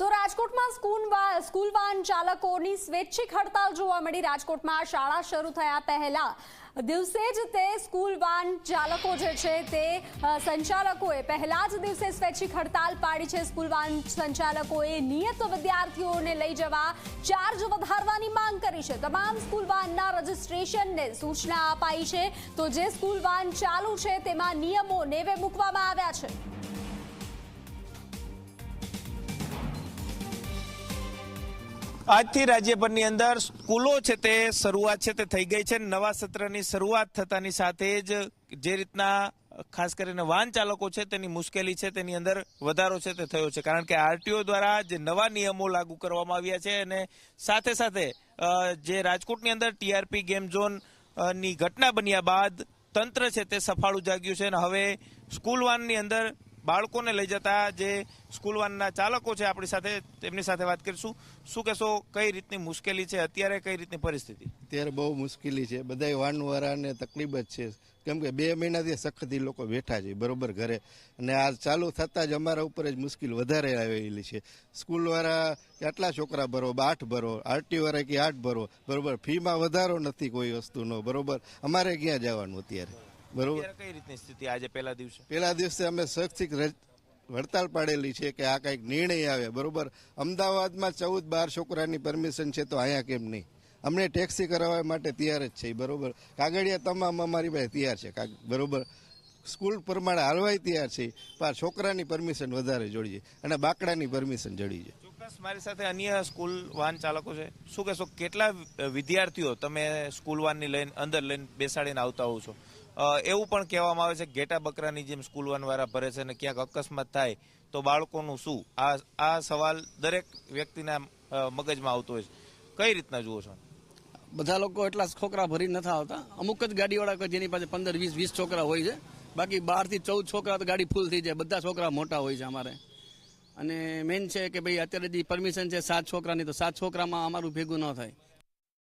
તો રાજકોટમાં school school van ચાલકોની સ્વૈચ્છિક હડતાલ જોવા મળી. રાજકોટમાં શાળા શરૂ થયા પહેલા દિવસે જ તે સ્કૂલ વાન ચાલકો જે છે તે સંચાલકોએ પહેલા જ દિવસે સ્વૈચ્છિક હડતાલ પાડી છે. સ્કૂલ વાન સંચાલકોએ નિયત વિદ્યાર્થીઓને લઈ જવા ચાર્જ વધારવાની માંગ કરી છે. તમામ સ્કૂલ વાનના રજીસ્ટ્રેશનને સૂચના અપાઈ છે. તો જે સ્કૂલ વાન ચાલુ છે તેમાં નિયમો નેવે મૂકવામાં આવ્યા છે. આજથી રાજ્યભરની અંદર સ્કૂલો છે તે શરૂઆત છે તે થઈ ગઈ છે. નવા સત્રની શરૂઆત થતાની સાથે જ જે રીતના ખાસ કરીને વાહન ચાલકો છે તેની મુશ્કેલી છે તેની અંદર વધારો છે તે થયો છે. કારણ કે આરટીઓ દ્વારા જે નવા નિયમો લાગુ કરવામાં આવ્યા છે અને સાથે સાથે જે રાજકોટની અંદર ટીઆરપી ગેમ ઝોનની ઘટના બન્યા બાદ તંત્ર છે તે સફાળું જાગ્યું છે અને હવે સ્કૂલ વાનની અંદર બાળકોને લઈ જતા જે સ્કૂલ વાનના ચાલકો છે આપણી સાથે, તેમની સાથે વાત કરીશું. શું કહેશો, કઈ રીતની મુશ્કેલી છે? અત્યારે કઈ રીતની પરિસ્થિતિ? અત્યારે બહુ મુશ્કેલી છે. બધા વાનવાળાને તકલીફ જ છે. કેમ કે બે મહિનાથી સખત લોકો બેઠા છે, બરોબર ઘરે. અને આ ચાલુ થતાં જ અમારા ઉપર જ મુશ્કેલ વધારે આવેલી છે. સ્કૂલવાળા કેટલા છોકરા ભરો? આઠ ભરો. આરટીવાળા કે આઠ ભરો? બરોબર. ફીમાં વધારો નથી કોઈ વસ્તુનો, બરોબર. અમારે ક્યાં જવાનું અત્યારે? બરોબર? કઈ રીતની સ્થિતિ આજે પહેલા દિવસે? પેલા દિવસે અમે રજ- હડતાલ પાડેલી છે કે આ કંઈક નિર્ણય આવે બરોબર? અમદાવાદમાં ચૌદ બાર છોકરાની પરમિશન છે તો અહીંયા કેમ નહીં? અમને ટેક્સી કરાવવા માટે તૈયાર જ છે બરોબર? કાગળિયા તમામ અમારી પાસે તૈયાર છે બરોબર? સ્કૂલ પ્રમાણે હાલવાય તૈયાર છે પણ છોકરાની પરમિશન વધારે જોડીએ અને બાકડાની પરમિશન જડી છે. ચોક્કસ મારી સાથે અન્ય સ્કૂલ વાન ચાલકો છે. શું કહેશો કેટલા વિદ્યાર્થીઓ તમે સ્કૂલ વાનની લઈને અંદર લઈને બેસાડીને આવતા હોવ છો? એવું પણ કહેવામાં આવે છે ઘેટા બકરાની જેમ સ્કૂલ વાન વાળા ભરે છે અને ક્યાંક અકસ્માત થાય તો બાળકોનું શું? આ આ સવાલ દરેક વ્યક્તિના મગજમાં આવતો હોય છે. કઈ રીતના જુઓ છો? બધા લોકો એટલા છોકરા ભરી નથી આવતા. અમુક જ ગાડીવાળા જેની પાસે પંદર, વીસ વીસ છોકરા હોય છે, બાકી બારથી ચૌદ છોકરા તો ગાડી ફૂલ થઈ જાય. બધા છોકરા મોટા હોય છે અમારે. અને મેન છે કે ભાઈ અત્યારે જે પરમિશન છે સાત છોકરાની, તો સાત છોકરામાં અમારું ભેગું ન થાય.